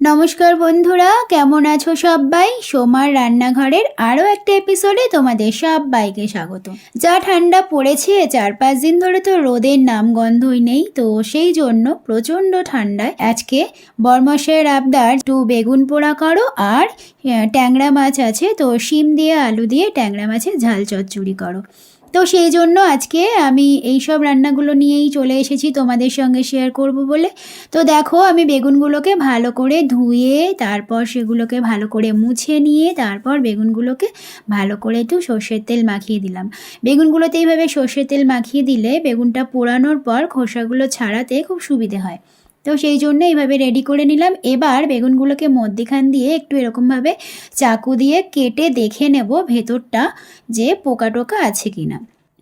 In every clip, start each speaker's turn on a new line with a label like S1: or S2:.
S1: নমস্কার বন্ধুরা, কেমন আছো সবাই? সোমার রান্নাঘরের আরও একটা এপিসোডে তোমাদের সবাইকে স্বাগত। যা ঠান্ডা পড়েছে, চার পাঁচ দিন ধরে তো রোদের নাম গন্ধই নেই, তো সেই জন্য প্রচণ্ড ঠান্ডায় আজকে বর্মশের আবদার টু বেগুন পোড়া করো আর ট্যাংরা মাছ আছে, তো শিম দিয়ে আলু দিয়ে ট্যাংরা মাছের ঝাল চচ্চড়ি করো। তো সেই জন্য আজকে আমি এই সব রান্নাগুলো নিয়েই চলে এসেছি তোমাদের সঙ্গে শেয়ার করব বলে। তো দেখো, আমি বেগুনগুলোকে ভালো করে ধুয়ে, তারপর সেগুলোকে ভালো করে মুছে নিয়ে, তারপর বেগুনগুলোকে ভালো করে একটু সর্ষের তেল মাখিয়ে দিলাম। বেগুনগুলোতে এইভাবে সর্ষের তেল মাখিয়ে দিলে বেগুনটা পোড়ানোর পর খোসাগুলো ছাড়াতে খুব সুবিধে হয়। তো সেই জন্য এইভাবে রেডি করে নিলাম। এবার বেগুনগুলোকে মধ্যিখান দিয়ে একটু এরকমভাবে চাকু দিয়ে কেটে দেখে নেব ভেতরটা যে পোকা টোকা আছে কিনা।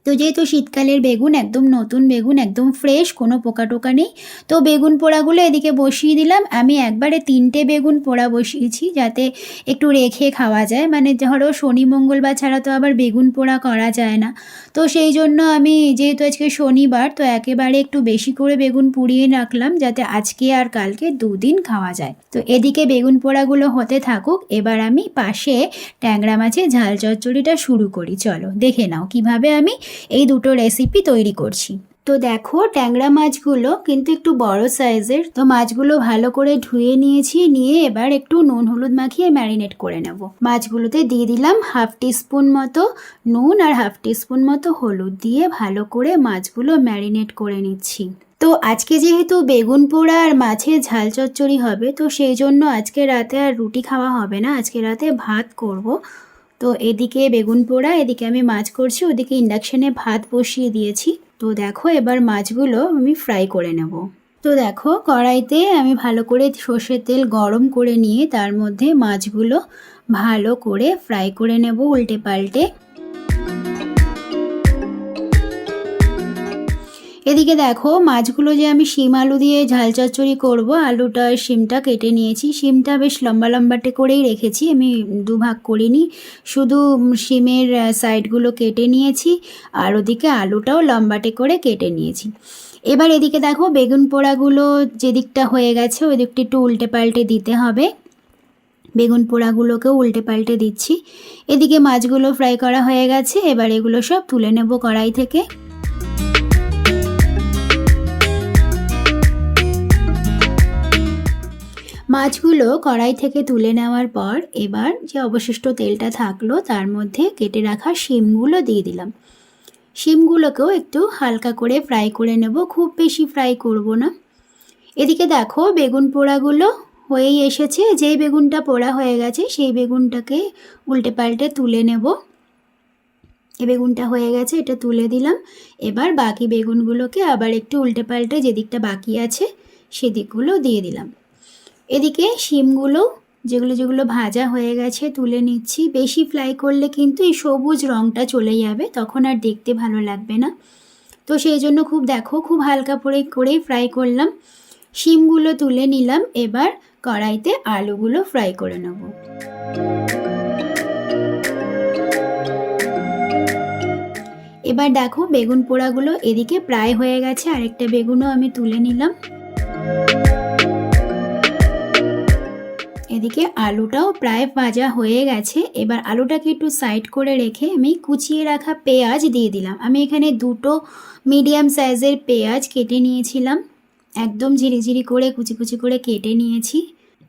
S1: তো যেহেতু শীতকালের বেগুন, একদম নতুন বেগুন, একদম ফ্রেশ কোনো পোকা টোকা নেই, তো বেগুন পোড়াগুলো এদিকে বসিয়ে দিলাম। আমি একবারে তিনটে বেগুন পোড়া বসিয়েছি যাতে একটু রেখে খাওয়া যায়। মানে ধরো শনি, মঙ্গলবার ছাড়া তো আবার বেগুন পোড়া করা যায় না। তো সেই জন্য আমি যেহেতু আজকে শনিবার, তো একেবারে একটু বেশি করে বেগুন পুড়িয়ে রাখলাম যাতে আজকে আর কালকে দুদিন খাওয়া যায়। তো এদিকে বেগুন পোড়াগুলো হতে থাকুক, এবার আমি পাশে ট্যাংরা মাছের ঝাল চচ্চড়িটা শুরু করি। চলো, দেখে নাও কীভাবে আমি এই দুটো রেসিপি তৈরি করছি। তো দেখো, ট্যাংরা মাছগুলো কিন্তু একটু বড় সাইজের তো মাছগুলো ভালো করে ধুয়ে নিয়েছি, নিয়ে এবার একটু নুন হলুদ মাখিয়ে ম্যারিনেট করে নেব। মাছগুলোতে দিয়ে দিলাম হাফ টিস্পুন মতো নুন আর হাফ টিস্পুন মতো হলুদ দিয়ে ভালো করে মাছগুলো ম্যারিনেট করে নিচ্ছি। তো আজকে যেহেতু বেগুন পোড়া আর মাছের ঝাল চচ্চড়ি হবে, তো সেই জন্য আজকে রাতে আর রুটি খাওয়া হবে না, আজকে রাতে ভাত করব। তো এদিকে বেগুন পোড়া, এদিকে আমি মাছ করছি, ওদিকে ইন্ডাকশানে ভাত বসিয়ে দিয়েছি। তো দেখো এবার মাছগুলো আমি ফ্রাই করে নেব। তো দেখো কড়াইতে আমি ভালো করে সর্ষের তেল গরম করে নিয়ে তার মধ্যে মাছগুলো ভালো করে ফ্রাই করে নেব উল্টে পাল্টে। এদিকে দেখো, মাছগুলো যে আমি শিম আলু দিয়ে ঝাল চচ্চড়ি করব, আলুটা শিমটা কেটে নিয়েছি। শিমটা বেশ লম্বা লম্বাটে করেই রেখেছি, আমি দুভাগ করিনি। শুধু শিমের সাইডগুলো কেটে নিয়েছি, আর ওদিকে আলুটাও লম্বাটে করে কেটে নিয়েছি। এবার এদিকে দেখো, বেগুন পোড়াগুলো যেদিকটা হয়ে গেছে, ওই দিকটা একটু উল্টে পাল্টে দিতে হবে। বেগুন পোড়াগুলোকেও উল্টে পাল্টে দিচ্ছি। এদিকে মাছগুলো ফ্রাই করা হয়ে গেছে, এবার এগুলো সব তুলে নেব কড়াই থেকে। মাছগুলো কড়াই থেকে তুলে নেওয়ার পর এবার যে অবশিষ্ট তেলটা থাকল তার মধ্যে কেটে রাখা শিমগুলো দিয়ে দিলাম। শিমগুলোকেও একটু হালকা করে ফ্রাই করে নেব, খুব বেশি ফ্রাই করব না। এদিকে দেখো বেগুন পোড়াগুলো হয়েই এসেছে, যেই বেগুনটা পোড়া হয়ে গেছে সেই বেগুনটাকে উল্টে পাল্টে তুলে নেব। এ বেগুনটা হয়ে গেছে, এটা তুলে দিলাম। এবার বাকি বেগুনগুলোকে আবার একটু উল্টে পাল্টে যেদিকটা বাকি আছে সেদিকগুলো দিয়ে দিলাম। এদিকে শিমগুলো যেগুলো যেগুলো ভাজা হয়ে গেছে তুলে নিচ্ছি। বেশি ফ্রাই করলে কিন্তু এই সবুজ রঙটা চলে যাবে, তখন আর দেখতে ভালো লাগবে না। তো সেই জন্য খুব দেখো, খুব হালকা করে করেই ফ্রাই করলাম। শিমগুলো তুলে নিলাম, এবার কড়াইতে আলুগুলো ফ্রাই করে নেব। এবার দেখো বেগুন পোড়াগুলো এদিকে প্রায় হয়ে গেছে, আরেকটা বেগুনও আমি তুলে নিলাম। এদিকে আলুটাও প্রায় ভাজা হয়ে গেছে। এবার আলুটাকে একটু সাইড করে রেখে আমি কুচিয়ে রাখা পেঁয়াজ দিয়ে দিলাম। আমি এখানে দুটো মিডিয়াম সাইজের পেঁয়াজ কেটে নিয়েছিলাম। একদম ঝিরিঝিরি করে, কুচি কুচি করে কেটে নিয়েছি।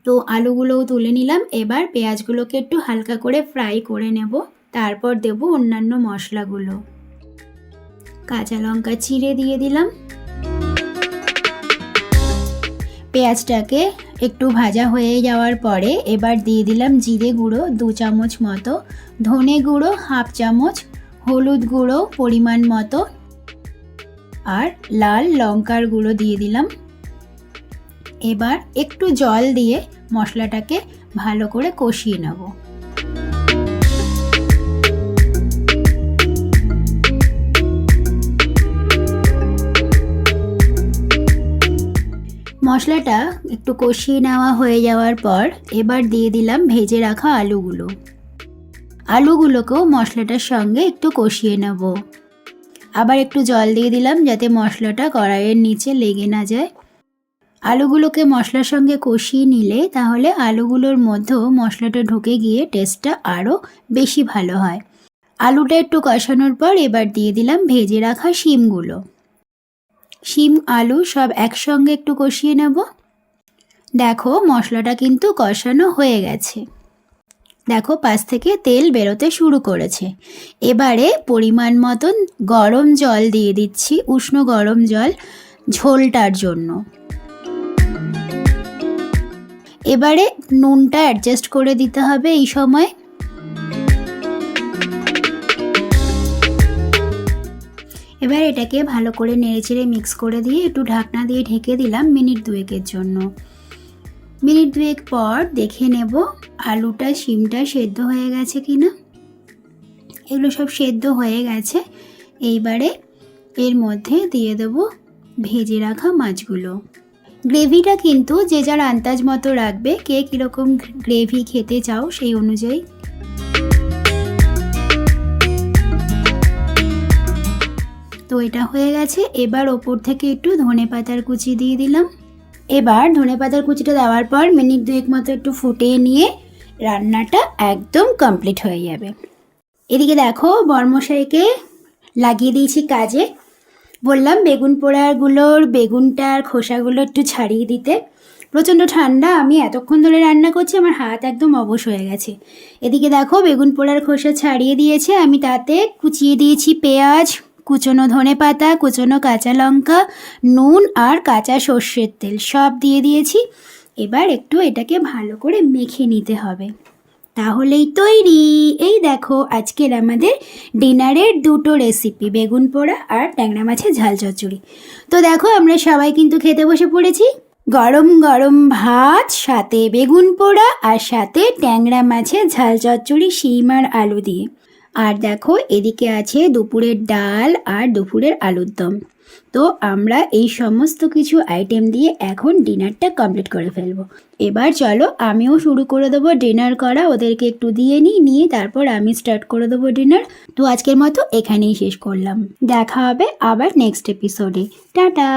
S1: তো আলুগুলোও তুলে নিলাম। এবার পেঁয়াজগুলোকে একটু হালকা করে ফ্রাই করে নেব। তারপর দেব অন্যান্য মশলাগুলো। কাঁচা লঙ্কা চিড়ে দিয়ে দিলাম। পেঁয়াজটাকে একটু ভাজা হয়ে যাওয়ার পরে এবার দিয়ে দিলাম জিরে গুঁড়ো দু চামচ মতো, ধনে গুঁড়ো হাফ চামচ, হলুদ গুঁড়ো পরিমাণ মতো আর লাল লঙ্কার গুঁড়ো দিয়ে দিলাম। এবার একটু জল দিয়ে মশলাটাকে ভালো করে কষিয়ে নেব। মশলাটা একটু কষিয়ে নেওয়া হয়ে যাওয়ার পর এবার দিয়ে দিলাম ভেজে রাখা আলুগুলো। আলুগুলোকেও মশলাটার সঙ্গে একটু কষিয়ে নেব। আবার একটু জল দিয়ে দিলাম যাতে মশলাটা কড়াইয়ের নিচে লেগে না যায়। আলুগুলোকে মশলার সঙ্গে কষিয়ে নিলে তাহলে আলুগুলোর মধ্যেও মশলাটা ঢুকে গিয়ে টেস্টটা আরও বেশি ভালো হয়। আলুটা একটু কষানোর পর এবার দিয়ে দিলাম ভেজে রাখা শিমগুলো। শিম, আলু সব একসঙ্গে একটু কষিয়ে নেব। দেখো, মশলাটা কিন্তু কষানো হয়ে গেছে। দেখো, পাশ থেকে তেল বেরোতে শুরু করেছে। এবারে পরিমাণ মতন গরম জল দিয়ে দিচ্ছি, উষ্ণ গরম জল ঝোলটার জন্য। এবারে নুনটা অ্যাডজাস্ট করে দিতে হবে এই সময়। এবার এটাকে ভালো করে নেড়েচেড়ে মিক্স করে দিয়ে একটু ঢাকনা দিয়ে ঢেকে দিলাম মিনিট দুয়েকের জন্য। মিনিট দুয়েক পর দেখে নেব আলুটা, শিমটা সেদ্ধ হয়ে গেছে কি না এগুলো সব সেদ্ধ হয়ে গেছে। এইবারে এর মধ্যে দিয়ে দেব ভেজে রাখা মাছগুলো। গ্রেভিটা কিন্তু যে যার আন্দাজ মতো রাখবে, কে কীরকম গ্রেভি খেতে চাও সেই অনুযায়ী। তো এটা হয়ে গেছে। এবার ওপর থেকে একটু ধনে পাতার কুচি দিয়ে দিলাম। এবার ধনে পাতার কুচিটা দেওয়ার পর মিনিট দুয়েক মতো একটু ফুটিয়ে নিয়ে রান্নাটা একদম কমপ্লিট হয়ে যাবে। এদিকে দেখো বর্মশাইকে লাগিয়ে দিয়েছি কাজে। বললাম বেগুন পোড়াগুলোর বেগুনটার খোসাগুলো একটু ছাড়িয়ে দিতে। প্রচণ্ড ঠান্ডা, আমি এতক্ষণ ধরে রান্না করছি, আমার হাত একদম অবশ হয়ে গেছে। এদিকে দেখো বেগুন পোড়ার খোসা ছাড়িয়ে দিয়েছে, আমি তাতে কুচিয়ে দিয়েছি পেঁয়াজ। কুচনো ধনে পাতা, কুচনো কাঁচা লঙ্কা, নুন আর কাঁচা সর্ষের তেল সব দিয়ে দিয়েছি। এবার একটু এটাকে ভালো করে মেখে নিতে হবে। তাহলেই তৈরি। এই দেখো, আজকের আমাদের ডিনারের দুটো রেসিপি বেগুন পোড়া আর ট্যাংরা মাছের ঝাল চচ্চড়ি। তো দেখো, আমরা সবাই কিন্তু খেতে বসে পড়েছি। গরম গরম ভাত, সাথে বেগুন পোড়া আর সাথে ট্যাংরা মাছের ঝাল চচ্চড়ি, শিম আর আলু দিয়ে। আর দেখো, এদিকে আছে দুপুরের ডাল আর দুপুরের আলুর দম। তো আমরা এই সমস্ত কিছু আইটেম দিয়ে এখন ডিনারটা কমপ্লিট করে ফেলব। এবার চলো, আমিও শুরু করে দেবো ডিনার করা। ওদেরকে একটু দিয়ে নিই, নিয়ে তারপর আমি স্টার্ট করে দেবো ডিনার তো আজকের মতো এখানেই শেষ করলাম। দেখা হবে আবার নেক্সট এপিসোডে টাটা!